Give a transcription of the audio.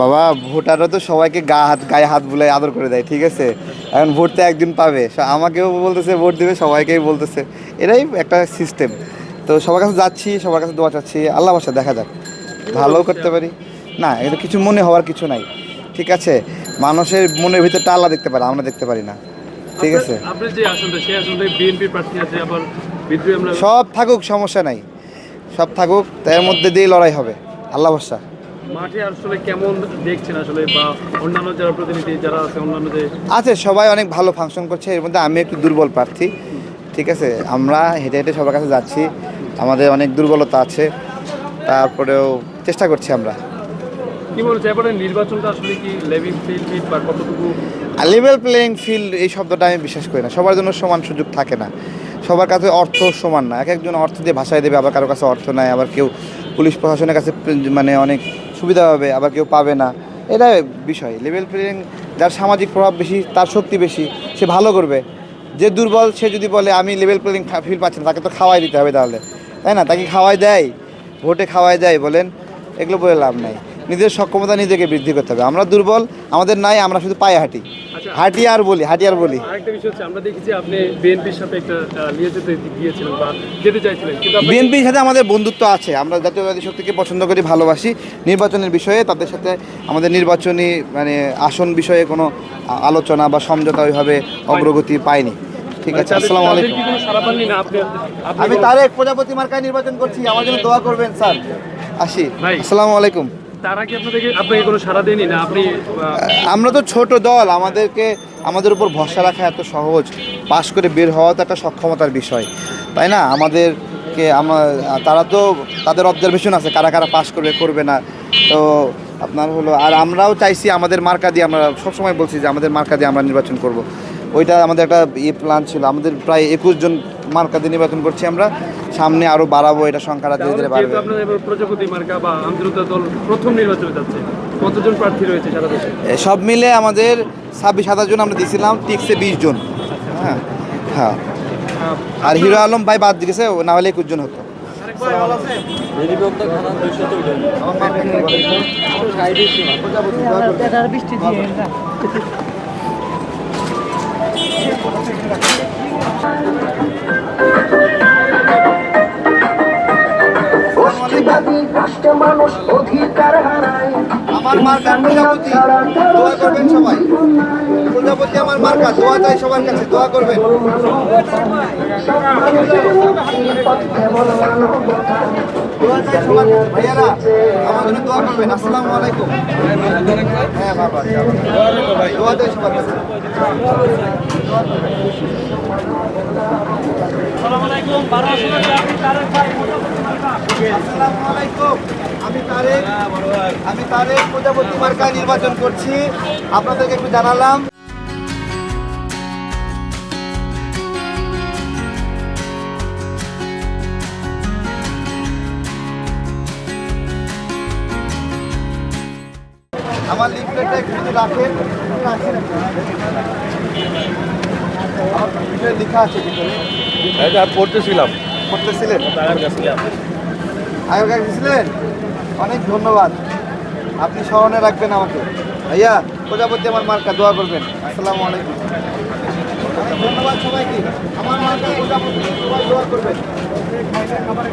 বাবা ভোটাররা তো সবাইকে গা হাত গায়ে হাত বুলাই আদর করে দেয় ঠিক আছে? এখন ভোট তো একদিন পাবে। আমাকেও বলতেছে ভোট দেবে সবাইকেই বলতেছে। এটাই একটা সিস্টেম তো সবার কাছে যাচ্ছি সবার কাছে দোয়া চাচ্ছি। আল্লাহ বাসা দেখা যাক। ভালো করতে পারি। না এটা কিছু মনে হওয়ার কিছু নাই। ঠিক আছে? মানুষের মনের ভিতরটা আল্লাহ দেখতে পারে আমরা দেখতে পারি না। ঠিক আছে? সব থাকুক সমস্যা নাই। সব থাকুক তার মধ্যে দিয়ে লড়াই হবে। আল্লাহ ভরসা। মাঠে আসলে কেমন দেখছেন আসলে বা অন্যান্য যারা প্রতিনিধি যারা আছে অন্যান্য যে আছে সবাই অনেক ভালো ফাংশন করছে। এর মধ্যে আমি একটু দুর্বল প্রার্থী। ঠিক আছে? আমরা হেঁটে হেঁটে সবার কাছে যাচ্ছি। আমাদের অনেক দুর্বলতা আছে। তারপরেও চেষ্টা করছি আমরা। কি হচ্ছে এবারে নির্বাচনটা আসলে কি লেভিং ফিল্ড বা কতটুকু লেভেল প্লেয়িং ফিল্ড এই শব্দটা আমি বিশ্বাস করি না। সবার জন্য সমান সুযোগ থাকে না। সবার কাছে অর্থ সমান না। এক একজন অর্থ দিয়ে ভাষায় দেবে আবার কারও কাছে অর্থ নাই আবার কেউ পুলিশ প্রশাসনের কাছে মানে অনেক সুবিধা হবে, আবার কেউ পাবে না। এটা বিষয়। লেভেল প্লেয়িং যার সামাজিক প্রভাব বেশি, তার শক্তি বেশি, সে ভালো করবে। যে দুর্বল, সে যদি বলে, আমি লেভেল প্লেয়িং ফিল পাচ্ছি না, তাকে তো খাওয়াই দিতে হবে তাহলে। তাই না? তাকে খাওয়াই দেয়। ভোটে খাওয়াই দেয়, বলেন। এগুলো বলে লাভ নাই। নিজের সক্ষমতা নিজেকে বৃদ্ধি করতে হবে। আমরা দুর্বল, আমাদের নাই, আমরা শুধু পায়ে হাঁটি। হাঁটি আর বলি হাটিয়ার বলি। আরেকটা বিষয় হচ্ছে আমরা দেখেছি আপনি বিএনপির সাথে একটা নিয়ে যেতে গিয়েছিলেন বা যেতে চাইছিলেন। কিন্তু বিএনপির সাথে আমাদের বন্ধুত্ব আছে। আমরা জাতীয়বাদী শক্তিকে পছন্দ করি ভালোবাসি। নির্বাচনের বিষয়ে তাদের সাথে আমাদের নির্বাচনী মানে আসন বিষয়ে কোনো আলোচনা বা সমঝোতা ওইভাবে অগ্রগতি পায়নি ঠিক আছে তাদের- আসসালামু আলাইকুম। আমি তারেক প্রজাপতি মার্কায় নির্বাচন করছি আমার জন্য দোয়া করবেন স্যার। আসি। আসসালামু আলাইকুম। তারা কি কোনো না আপনি আমরা তো ছোট দল, আমাদেরকে, আমাদের উপর ভরসা রাখা এত সহজ। পাশ করে বের হওয়া তো একটা সক্ষমতার বিষয়। তাই না? আমাদেরকে আমার তারা তো তাদের অবজারভেশন আছে, কারা কারা পাশ করবে করবে না। তো আপনার হলো, আর আমরাও চাইছি আমাদের মার্কা দিয়ে আমরা সবসময় বলছি যে আমাদের মার্কা দিয়ে আমরা নির্বাচন করব। ওইটা আমাদের একটা ইয়ে প্ল্যান ছিল। আমাদের প্রায় একুশ জন মার্কা দিয়ে নির্বাচন করছি আমরা। সামনে আরও বাড়াবো এটা সংখ্যাটা ধীরে ধীরে বাড়বে। প্রজাপতি মার্কা বা আমজনতা দল প্রথম নির্বাচনে যাচ্ছে কতজন প্রার্থী রয়েছে সারা দেশে? সব মিলে আমাদের ছাব্বিশ সাতাশ জন আমরা দিয়েছিলাম টিক্সে বিশ জন। হ্যাঁ হ্যাঁ। আর হিরো আলম ভাই বাদ দিয়েছে না হলে একুশ জন হতো। বৃষ্টি মানুষ অধিকার হারায়। আমার মার্কা প্রজাপতি দোয়া করবেন সবাই। প্রজাপতি আমার মার্কা দোয়া চাই সবার কাছে দোয়া করবেন। দোয়া চাই সবার ভাইয়ারা আমার জন্য দোয়া করবেন। আসসালামু আলাইকুম। হ্যাঁ বাবা দোয়া চাই সবার কাছে। আসসালামু আলাইকুম। আমি তারেক। প্রজাপতি মার্কা নির্বাচন করছি। আপনাদেরকে একটু জানালাম। আমার লিফলেটটা একটু রাখেন। আমার লেখা আছে ভিতরে। পড়তেছিলাম। করতেছিলেন? আয়োগ গেছিলেন? অনেক ধন্যবাদ। আপনি স্মরণে রাখবেন আমাকে। ভাইয়া প্রজাপতি আমার মার্কা দোয়া করবেন। আসসালামু আলাইকুম। ধন্যবাদ সবাইকে। আমার মার্কা প্রজাপতি সবাই দোয়া করবেন। আমার